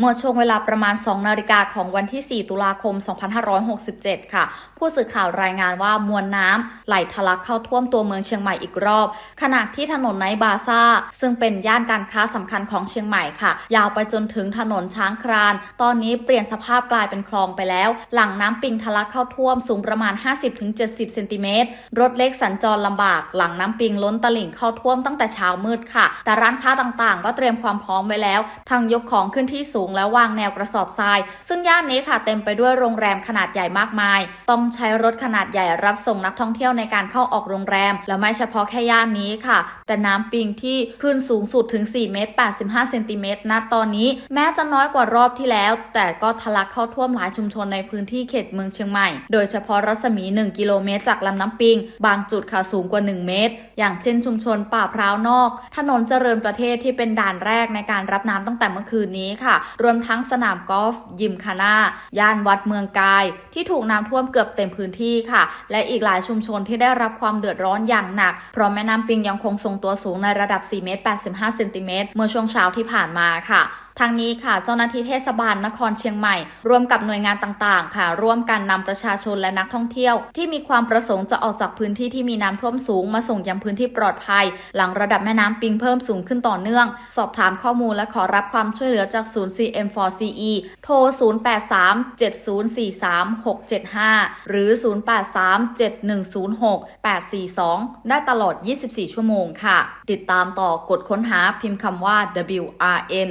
เมื่อช่วงเวลาประมาณ 2 นาฬิกาของวันที่ 4 ตุลาคม 2567 ค่ะ ผู้สื่อข่าวรายงานว่ามวลน้ำไหลทะลักเข้าท่วมตัวเมืองเชียงใหม่อีกรอบ ขณะที่ถนนไนบาซ่า ซึ่งเป็นย่านการค้าสำคัญของเชียงใหม่ค่ะ ยาวไปจนถึงถนนช้างคราน ตอนนี้เปลี่ยนสภาพกลายเป็นคลองไปแล้ว หลังน้ำปิงทะลักเข้าท่วมสูงประมาณ 50-70 เซนติเมตร รถเล็กสัญจรลำบาก หลังน้ำปิงล้นตลิ่งเข้าท่วมตั้งแต่เช้ามืดค่ะ แต่ร้านค้าต่างๆ ก็เตรียมความพร้อมไว้แล้วทั้งยกของขึ้นที่สูงและวางแนวกระสอบทราย ซึ่งย่านนี้ค่ะเต็มไปด้วยโรงแรมขนาดใหญ่มากมาย ต้องใช้รถขนาดใหญ่รับส่งนักท่องเที่ยวในการเข้าออกโรงแรม และไม่เฉพาะแค่ย่านนี้ค่ะ แต่น้ำปิงที่ขึ้นสูงสุดถึง4เมตร85เซนติเมตรณตอนนี้ แม้จะน้อยกว่ารอบที่แล้ว แต่ก็ทะลักเข้าท่วมหลายชุมชนในพื้นที่เขตเมืองเชียงใหม่ โดยเฉพาะรัศมี 1 กิโลเมตร จากลำน้ำปิง บางจุดค่ะสูงกว่า 1 เมตร อย่างเช่นชุมชนป่าพร้าวนอก ถนนเจริญประเทศที่เป็นด่านแรกในการรับน้ำตั้งแต่เมื่อคืนนี้ค่ะรวมทั้งสนามกอล์ฟยิมคาน่าย่านวัดเมืองกาย ที่ถูกน้ำท่วมเกือบเต็มพื้นที่ค่ะ และอีกหลายชุมชนที่ได้รับความเดือดร้อนอย่างหนัก เพราะแม่น้ำปิงยังคงทรงตัวสูงในระดับ 4 เมตร 85 เซนติเมตร เมื่อช่วงเช้าที่ผ่านมาค่ะ ทางนี้ค่ะ เจ้าหน้าที่เทศบาลนครเชียงใหม่ ร่วมกับหน่วยงานต่างๆ ค่ะ ร่วมกันนำประชาชนและนักท่องเที่ยว ที่มีความประสงค์จะออกจากพื้นที่ที่มีน้ำท่วมสูงมาส่งยังพื้นที่ปลอดภัย หลังระดับแม่น้ำปิงเพิ่มสูงขึ้นต่อเนื่อง สอบถามข้อมูลและขอรับความช่วยเหลือจากศูนย์ CM4CE โทร 0837043675 หรือ 0837106842 ได้ตลอด 24 ชั่วโมงค่ะ ติดตามต่อกดค้นหาพิมพ์คำว่า WRN